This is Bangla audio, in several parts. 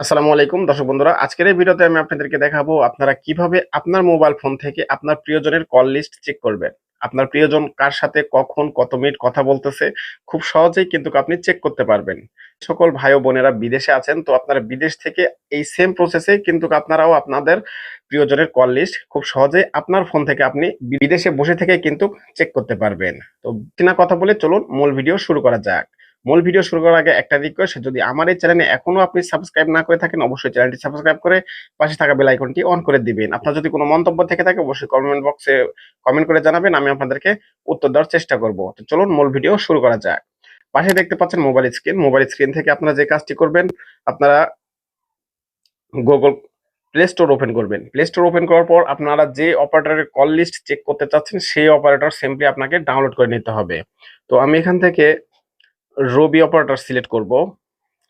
আসসালামু আলাইকুম, দর্শক বন্ধুরা। আজকের এই ভিডিওতে আমি আপনাদেরকে দেখাবো আপনারা কীভাবে আপনার মোবাইল ফোন থেকে আপনার প্রিয়জনের কল লিস্ট চেক করবেন। আপনার প্রিয়জন কার সাথে, কখন, কত মিনিট কথা বলতেছে, খুব সহজেই কিন্তু আপনি চেক করতে পারবেন। সকল ভাই বোনেরা বিদেশে আছেন, তো আপনারা বিদেশ থেকে এই সেম প্রসেসে কিন্তু আপনারাও আপনাদের প্রিয়জনের কল লিস্ট খুব সহজে আপনার ফোন থেকে আপনি বিদেশে বসে থেকে কিন্তু চেক করতে পারবেন। তো কিনা কথা বলে চলুন মূল ভিডিও শুরু করা যাক। মূল ভিডিও শুরু করার আগে একটা রিকোয়েস্ট যদি আমার এই চ্যানেলে এখনও আপনি সাবস্ক্রাইব না করে থাকেন, অবশ্যই চ্যানেলটি সাবস্ক্রাইব করে পাশে থাকা বেল আইকনটি অন করে দিবেন। আপনার যদি কোনো মন্তব্য থেকে থাকে, অবশ্যই কমেন্ট বক্সে কমেন্ট করে জানাবেন, আমি আপনাদেরকে উত্তর দেওয়ার চেষ্টা করব। তো চলুন মূল ভিডিও শুরু করা যাক। পাশে দেখতে পাচ্ছেন মোবাইল স্ক্রিন মোবাইল স্ক্রিন থেকে আপনারা যে কাজটি করবেন, আপনারা গুগল প্লে স্টোর ওপেন করবেন। প্লে স্টোর ওপেন করার পর আপনারা যে অপারেটরের কল লিস্ট চেক করতে চাচ্ছেন, সেই অপারেটর সিম্পলি আপনাকে ডাউনলোড করে নিতে হবে। তো আমি এখান থেকে রবি অপারেটর সিলেক্ট করব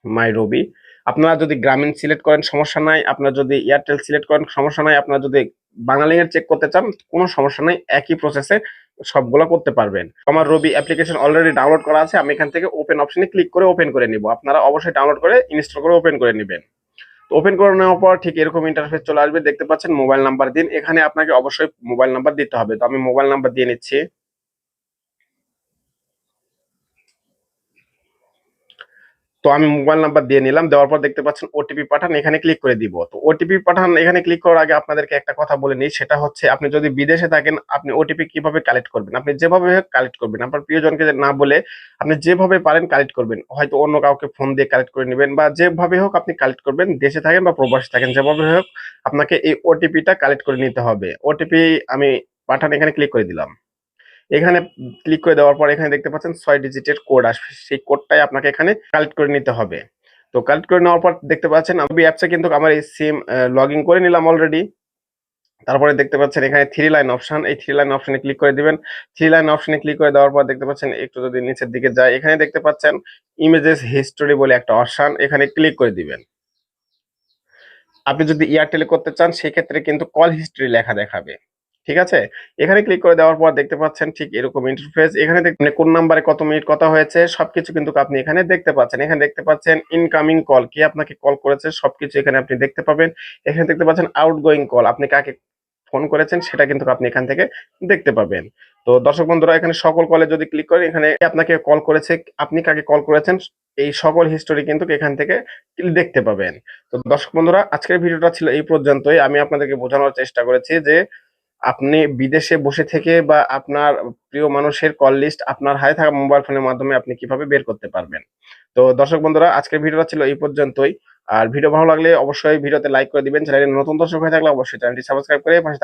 মাই রবি আপনারা যদি গ্রামীণ সিলেক্ট করেন, সমস্যা নাই। আপনারা যদি এয়ারটেল সিলেক্ট করেন, সমস্যা নাই। আপনারা যদি বাঙালির চেক করতে চান, কোনো সমস্যা নাই। একই প্রসেসে সবগুলো করতে পারবেন। আমার রবি অ্যাপ্লিকেশন অলরেডি ডাউনলোড করা আছে। আমি এখান থেকে ওপেন অপশনে ক্লিক করে ওপেন করে নিব। আপনারা অবশ্যই ডাউনলোড করে ইনস্টল করে ওপেন করে নেবেন। তো ওপেন করে নেওয়ার পর ঠিক এরকম ইন্টারফেস চলে আসবে। দেখতে পাচ্ছেন মোবাইল নাম্বার দিন। এখানে আপনাকে অবশ্যই মোবাইল নাম্বার দিতে হবে। তো আমি মোবাইল নাম্বার দিয়ে নিচ্ছি। তো আমি মোবাইল নাম্বার দিয়ে নিলাম, দেওয়ার পর দেখতে পাচ্ছেন ওটিপি পাঠান, এখানে ক্লিক করে দিব। তো ওটিপি পাঠান, এখানে ক্লিক করার আগে আপনাদেরকে একটা কথা বলে নিই, সেটা হচ্ছে আপনি যদি বিদেশে থাকেন, আপনি ওটিপি কীভাবে কালেক্ট করবেন? আপনি যেভাবে কালেক্ট করবেন, আপনার প্রিয়জনকে না বলে আপনি যেভাবে পারেন কালেক্ট করবেন। হয়তো অন্য কাউকে ফোন দিয়ে কালেক্ট করে নেবেন বা যেভাবে হোক আপনি কালেক্ট করবেন, দেশে থাকেন বা প্রবাসে থাকেন, যেভাবে হোক আপনাকে এই ওটিপিটা কালেক্ট করে নিতে হবে। ওটিপি আমি পাঠান, এখানে ক্লিক করে দিলাম। এখানে ক্লিক করে দেওয়ার পর এখানে দেখতে পাচ্ছেন ছয় ডিজিটের কোড আসবে। সেই কোডটাই আপনাকে এখানে কালেক্ট করে নিতে হবে। তো কালেক্ট করে নেওয়ার পর দেখতে পাচ্ছেন আমি অ্যাপসে কিন্তু আমার এই সিম লগ করে নিলাম অলরেডি তারপরে দেখতে পাচ্ছেন এখানে থ্রি লাইন অপশন এই থ্রি লাইন অপশনে ক্লিক করে দিবেন। থ্রি লাইন অপশনে ক্লিক করে দেওয়ার পর দেখতে পাচ্ছেন একটু যদি নিচের দিকে যায় এখানে দেখতে পাচ্ছেন ইমেজেস হিস্টোরি বলে একটা অপশন এখানে ক্লিক করে দিবেন। আপনি যদি এয়ারটেলে করতে চান, সেক্ষেত্রে কিন্তু কল হিস্ট্রি লেখা দেখাবে। ঠিক আছে? এখানে ক্লিক করে দেওয়ার পর দেখতে পাচ্ছেন ঠিক এরকম ইন্টারফেস এখানে দেখবেন কোন নাম্বারে কত মিনিট কথা হয়েছে, সবকিছু কিন্তু আপনি এখানে দেখতে পাচ্ছেন। এখানে দেখতে পাচ্ছেন ইনকামিং কল কে আপনাকে কল করেছে, সবকিছু এখানে আপনি দেখতে পাবেন। এখানে দেখতে পাচ্ছেন আউটগোয়িং কল আপনি কাকে ফোন করেছেন সেটা কিন্তু আপনি এখান থেকে দেখতে পাবেন। তো দর্শক বন্ধুরা, এখানে সকল কলে যদি ক্লিক করেন, এখানে আপনাকে কল করেছে, আপনি কাকে কল করেছেন, এই সকল হিস্টোরি কিন্তু এখান থেকে দেখতে পাবেন। তো দর্শক বন্ধুরা, আজকের ভিডিওটা ছিল এই পর্যন্তই। আমি আপনাদেরকে বোঝানোর চেষ্টা করেছি যে আপনি বিদেশে বসে থেকে বা আপনার প্রিয় মানুষের কল লিস্ট আপনার হাতে থাকা মোবাইল ফোনের মাধ্যমে আপনি কীভাবে বের করতে পারবেন? তো দর্শক বন্ধুরা, আজকের ভিডিওটা ছিল এই পর্যন্তই। আর ভিডিও ভালো লাগলে অবশ্যই ভিডিওতে লাইক করে দিবেন। চ্যানেলে নতুন দর্শক হয়ে থাকলে অবশ্যই চ্যানেলটি সাবস্ক্রাইব করে পাশে